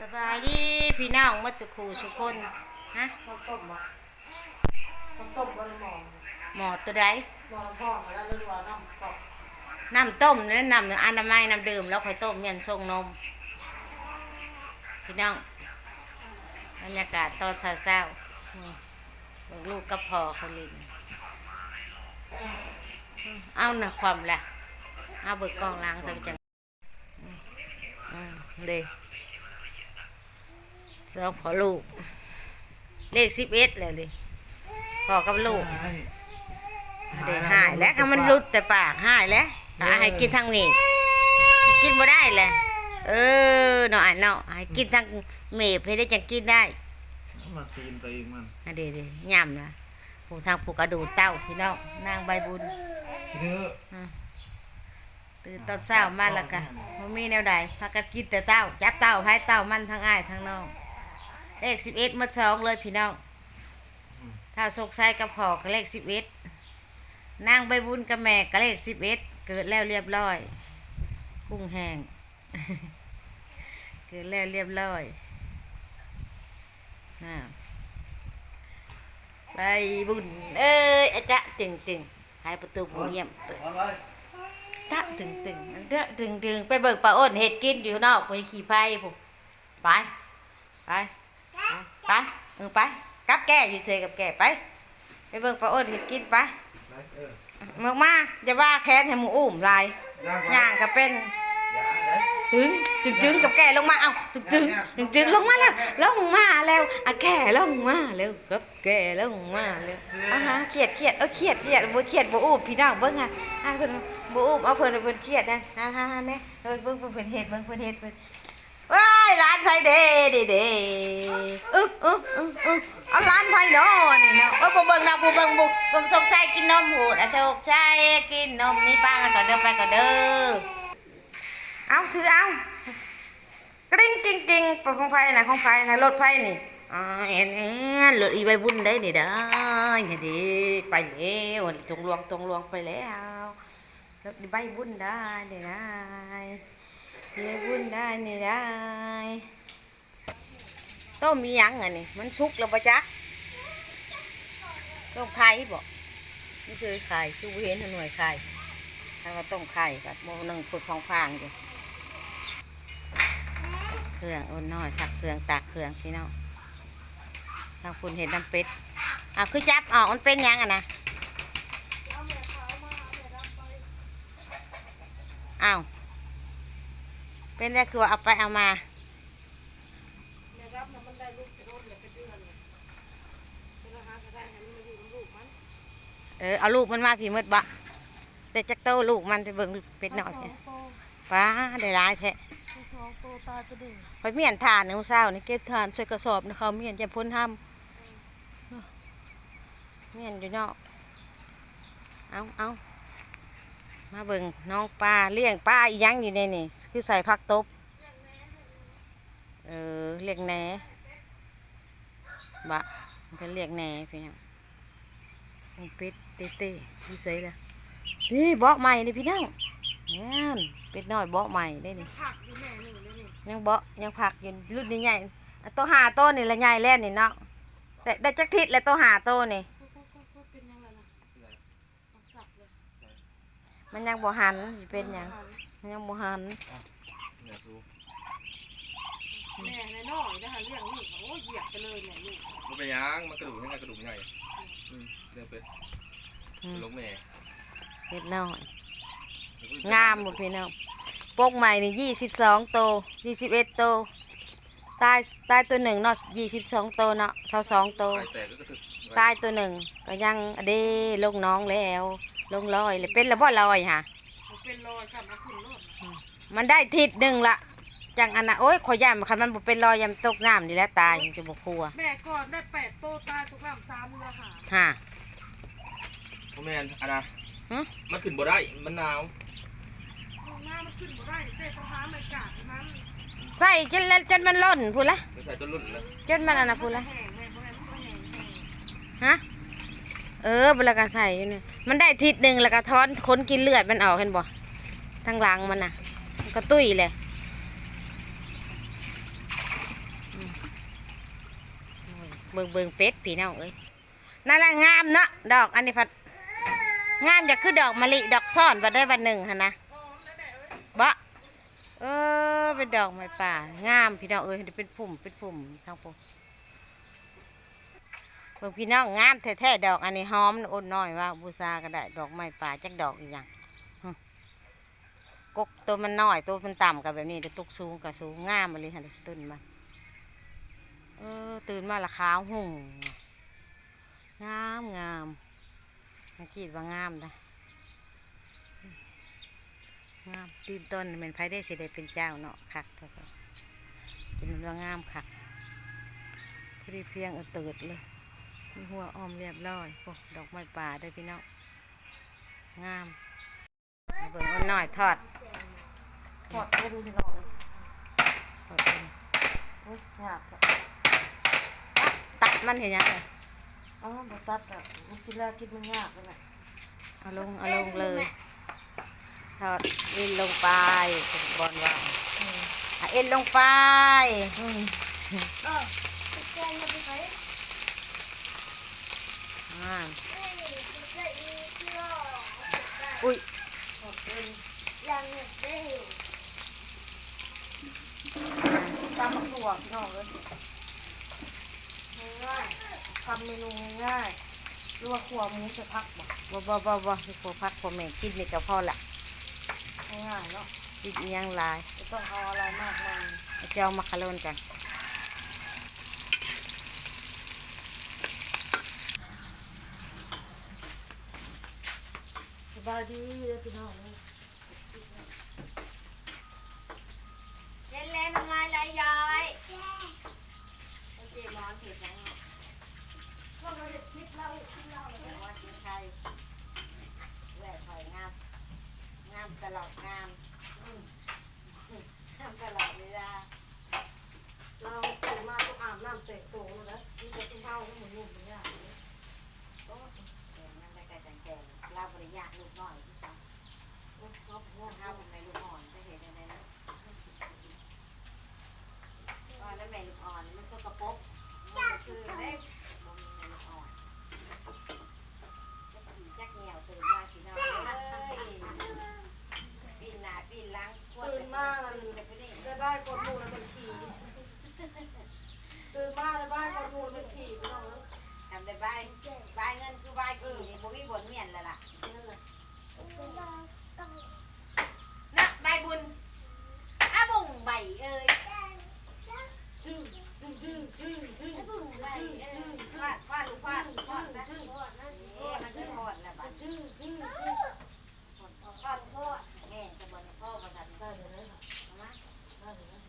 สบายดีพี่น้องมัดสุขูสุกคนฮะน้ำต้มอะน้ำต้มบริหมองหมอตัวใดหมอพ่อมาแล้วเรื่องว่าน้ำกรอบน้ำต้มนั่นน้ำอนามัยน้ำดื่มแล้วค่อยต้มยันชงนม พี่น้องบรรยากาศตอนเช้าๆนี่ลูกกับพ่อเขาลินเอาหน่ะความละเอาเบิกกล้องล้างทำจังอืมอืมเด้ สองพอลูก เลขสิบเอ็ดเลยเลยพ่อกับลูกเดี๋ยวหายแล้วถ้ามันหลุดแต่ปากหายแล้วอะให้กินทางนี้ให้กินบ่ได้แหละเออเนาะอะเนาะให้กินทางเมฟให้ได้จังกินได้มาตีนตัวเองมันอะเดี๋ยวๆย่ำนะผู้ทางผูกกระดูกเต้าพี่น้องนางใบบุญคิดเถอะอะตื่นตอนเช้ามาแล้วก็บ่มีแนวใดพากันกินแต่เต้าจับเต้าให้เต้ามันทั้งอ้ายทั้งน้อง เลขสิบเอ็ดมาสองเลยพี่น้องถ้าโศกไส้กับพ่อก็เลขสิบเอ็ดนางใบบุญกับแม่ก็เลขสิบเอ็ดเกิดแล้วเรียบร้อย กุ้งแห้งเกิดแล้วเรียบร้อยน่ะใบบุญเอ้ยอาจ๊ะจึงจึงหายประตูผู้เยี่ยมตะตึงตึงเดะตึงตึงไปเบิกปลาอ้นเห็ดกินอยู่นอกไปขี่ไฟผมไป ไป ไปเออไปกับแก่อยู่เฉยกับแก่ไปไปเบิกปลาอ้นเห็ดกินไปไหนเออมากมาจะว่าแค้นให้หมูอุ้มลายย่างย่างก็เป็นย่างไหนถึงถึงจึงกับแก่ลงมาเอ้าถึงจึงถึงจึงลงมาแล้วลงมาแล้วอะแก่ลงมาแล้วกับแก่ลงมาแล้วอ่าฮะเครียดเครียดเออเครียดเครียดบ่เครียดบ่อุ้มพี่น้องเบิ่งอะอะเพิ่นบ่อุ้มเอาเพิ่นเพิ่นเครียดนะฮ่าฮ่าฮ่าแน่เออเบิ่งเพิ่นเฮ็ดเบิ่งเพิ่นเฮ็ดเพิ่นว้าย ร้านไผเด้เด้เด้อึ๊บอึ๊บอึ๊บอึ๊บเอาร้านไผเนาะนี่เนาะเออบ่เบิ่งนะบ่เบิ่งบ่เบิ่งสงสัยกินนมหูดอะโชคชัยกินนมนี่ป้ากันก่อนเด้อไปก่อนเด้อเอาถือเอากริ๊งจริงจริงๆของไฟนะของไฟนะรถไฟนี่อ่าเอ็นเอ็นรถอีใบบุญได้นี่ได้นี่ดีไปแล้วตรงลวงตรงลวงไปแล้วรถอีใบบุญได้นี่ได้ อีใบบุญได้นี่ได้ต้มมียังอะนี่มันสุกแล้วปะจ๊ะต้มไข่บ่นี่คือไข่ชูเห็นหน่วยไข่ถ้าว่าต้มไข่กับโมหนึ่งฝึกของฟางอยู่เครื่องอ้นน้อยสักเครื่องตากเครื่องพี่น้องทางคุณเห็นน้ำเป็ดอะคือจับออกมันเป็นยังอะนะอ้าว เป็นได้คือว่าเอาไปเอามาแม่รับนะมันได้ลูกจะโดนเลยเป็นเดือนเลยเป็นอาหารก็ได้ให้มันมาอยู่กับลูกมันเออเอาลูกมันมาพี่มดบะแต่จักโตลูกมันไปเบิ่งเป็ดหน่อยสองโตป้าได้ร้ายแท้สองโตตายไปเดือนไปเมียนทานในมื้อเช้านี่เก็บทานใส่กระสอบนะเขาเมียนจะพ้นห้ำเมียนอยู่นอก เอาเอา มาเบิงน้องปลาเลี้ยงปลาอียังอยู่ในนี่คือใส่ผักตบเออเลี้ยงแหนบะมันก็เลี้ยงแหนพี่น้องมันเป็ดเต้เต้ดูใส่ละนี่เบาะใหม่นี่พี่น้องนี่นเป็ดน้อยเบาะใหม่ได้นี่ผักอยู่แม่หนึ่งเลยนี่ยังเบาะยังผักอยู่รุ่นนี้ใหญ่ตัวหาโตนี่ละใหญ่แล้วนี่เนาะแต่ได้จักทิศแล้วตัวหาโตนี่ ก็ก็ก็ก็เป็นยังไงล่ะผักสับเลย มันยังบ่หันสิเป็นหยังมันยังบ่หันเนี่ยสู้แม่ในน้อยนะคะเลี้ยงลูกโอ้ยเหยียบไปเลยเนี่ยลูกมันเป็นหยังมันกระดูกให้ไงกระดูกใหญ่อืมเรื่องเป็ดอืมลงแม่เล็กน้อยงามหมดพี่น้องปกใหม่นี่ยี่สิบสองโตยี่สิบเอ็ดโตตายตายตัวหนึ่งเนาะยี่สิบสองโตเนาะเสาสองโตไข่แตกก็กระถึกตายตัวหนึ่งก็ยังอเดลงน้องแล้ว ลงลอยเลยเป็นแล้วบ่ลอยฮะมันเป็นรอยสับมาขึ้นรถมันได้ทิศหนึ่งละจังอันน่ะโอ้ยขอยย่านคันมันบ่เป็นรอยยำตกน้ำนี่แหละตายมันจะบ่กลัวแม่ก่อนได้แปดโตตายทุกลำสามเรือหาฮะพ่อแม่นอันนะฮะ มันขึ้นบ่ได้ มันหนาวห้องน้ำมันขึ้นบ่ได้เต้ต้องหาไม่กาดนั้นใส่จนแล้วจนมันล่นพูดละจะใส่ต้นรุ่นแล้วจนมันอันน่ะพูดละแห้งแม่บ่ให้มันแห้งแห้งฮะเออเวลาก็ใส่อยู่นี่ มันได้ทิศหนึ่งแล้วก็ท้อนค้นกินเลือดมันออกเห็นบ่ทั้งหลังมันน่ะมันก็ตุ้ยเลยเบิงเบิงเป็ดผีน่าเอ้ยนั่นแหละงามเนาะดอกอันนี้พัดงามจะคือดอกมะลิดอกซ่อนวันได้วันหนึ่งฮะนะบะเออเป็นดอกไม้ป่างามผีน่องเอ้ยเป็นผุ่มเป็นผุ่มทางปุ่ม เบิ่งพี่น้องงามแท้ๆดอกอันนี้หอมอดน้อยว่าบูชาก็ได้ดอกไม้ป่าจักดอกอีกอย่างกกตัวมันน้อยตัวมันต่ำกับแบบนี้แต่ตุกสูงกับสูงงามมาเลยค่ะต้นมันเออตื่นมาละขาวหุ่งงามงามมาคิดว่างามนะงามตื่นต้นเป็นไผได้สิได้เป็นเจ้าเนาะคักเท่ากันเป็นว่างามคักพอดีเพียงเออเติดเลย หัวอ้อมเรียบร้อยโอ้ดอกไม้ป่าได้อพี่น้องงามมาเบิ่งเอาหน่อยทอดถอดไปดูพี่น้องเลยทอดเป็นโอ้ยยากอะตัดมันเห็นยังไงเอ้าวบตัดอะมันกินแล้วกินมันยากเลยแหละเอาลงเอาลงเลยทอดเอ็นลงไปเป็นบอลวางอืมอะเอ็นลงไป อืมอ่าอุ้ยถอดเป็นอ่าตามมะกรูดพี่น้องเลยง่ายๆทำเมนูง่ายๆหรือว่าขัวหมูจะพักบ่บ่บ่บ่บ่ที่พอพักพอแม่กินนี่ก็พอละง่ายๆเนาะกินอิหยังหลายไม่ต้องเอาอะไรมากมายเอาเจ้ามาคาโรนกัน บายดีเลยพี่น้องเล่นเล่นทำไงไรย้อยโอเคมอนเห็ดยังก็เราเด็ดคลิปเราคลิปเราแต่ว่าที่ไทยแหวกหอยงามงามตลอดงามอืมงามตลอดเวลาเราตื่นมาต้องอาบน้ำเตะโตเลยนะนี่จะต้องเข้าให้หมุนหมุนอย่างเงี้ย โอ้แกงนั่นได้ไก่จัง แกงลาบริยากลูกน้อยที่จังเขาบอกว่าข้าวผมในลูกอ่อนจะเห็นอะไรนะอ่อนแล้วแม่ลูกอ่อนมันสกปรกมันคือเล็กมันมีแม่ลูกอ่อนจักขี่จักเหนียวตื่นมาสีน้องเอ้ยปีนหน้าปีนหลังตื่นมาแล้วตื่นแต่ไม่ได้บ้านกดมูแล้วเป็นขี่ตื่นมาได้บ้านกดมูเป็นขี่พี่น้อง ทำได้บายบายเงินคือบายขี่บ่มีบนเมียนแล้วล่ะนั่ะใบบุญอาบุงใบเอ้ยดื้อดื้อดื้อดื้อดื้ออาบุงใบเอ้ยฟาดฟาดลูกฟาดฟาดนะเอ๊ะมันคือหอดแล้วบัด ดื้อดื้อดื้อ หอดฟาดพ่อแม่จะบ่นพ่อมาดัน ได้เลยนะ มา ได้เลยนะ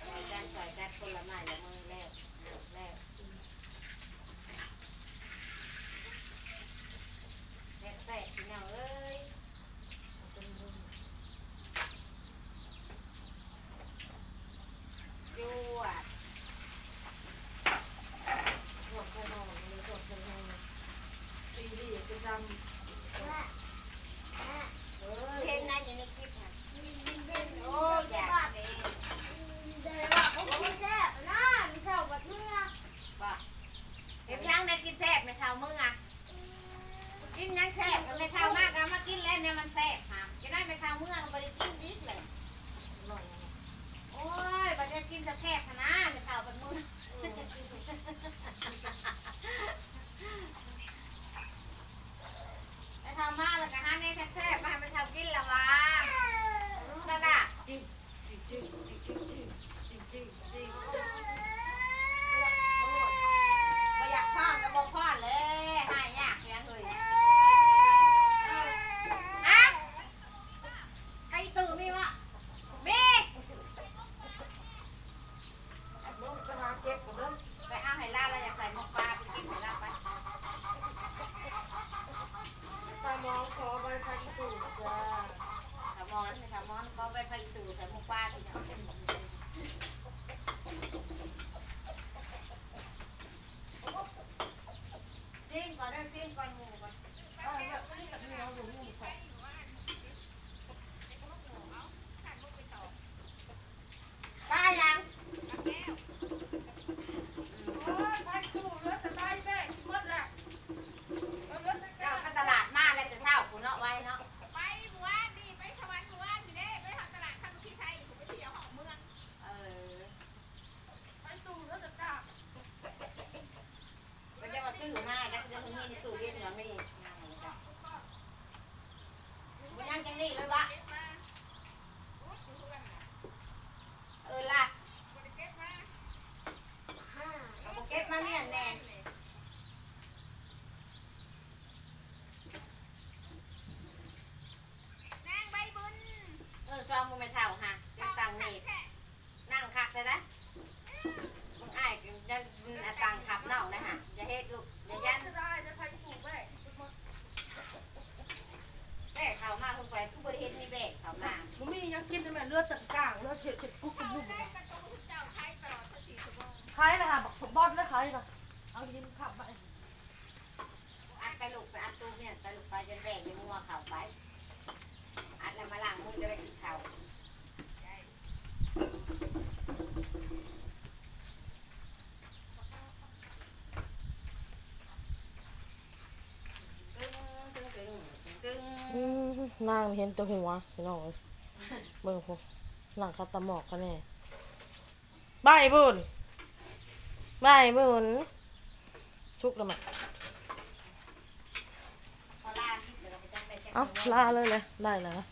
ใส่กันใส่กันคนละไม้ละมือแล้วแล้วแซ่บแซ่บพี่น้องเอ้ยยวด หอดไปนอนเลยหอดไปนอนตีดีจะดำเฮ้ย เห็นนะอยู่ในคลิปนะโอ้ยอยากเองว่าเห็นยังในกินแซ่บไม่เท่ามึงอะกินยังแซ่บก็ไม่เท่ามากนะมากินแล้ว เนี่ยมันแซ่บค่ะจะได้ไม่เท่าเมื่อก็ไม่ได้กินดิบเลยหน่อยโอ้ยบัดจะกินแต่แซ่บนะไม่เท่าเป็นมึงไม่เท่ามากแล้วก็หาในแซ่บๆมาให้ไม่เท่ากินละวะนั่นน่ะ อนนะคะมอนเขาไปไฟสู่ใส่หมูป้าที่เขาเป็นหม มานั่งจ้นนี่เลยวะเออล่ะเราเก็บมาเนี่ยแน่เออซองมึงไม่เท่ฮะยังงนี่นั่งคักเลยนะมึงอายยังงขับนอกนะฮะจะเฮ็ดลูก เลือดจากกลางเลือดเฉดเฉดกุ๊กกุ๊กกุ๊กคล้ายนะฮะบักสมบอลนะคล้ายนะเอายินขับไปอัดไปลูกไปอัดตู้เนี่ยไปลูกไปจะแบกในมัวเข่าไป อัดแล้วมาล้างมือจะไปกินข้าตึงตึงตึงตึงนางเห็นตัวหัวพี่น้อง เอ้ยเบิ่งพวกหลังคาตาหมอกกันแน่บายบุญบายบุญชุกแล้วมั้ยพอลาคิดเดี๋ยวเราไปจังได้แค่เอ้าลาเลยเลยได้แล้วนะ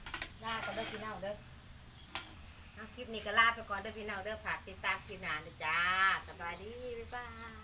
ลาก่อนเด้อพี่น้องเด้อเอาคลิปนี้ก็ลาไปก่อนเด้อพี่น้องเด้อฝากติดตามคลิปหน้านะจ้า สบายดี บ๊ายบาย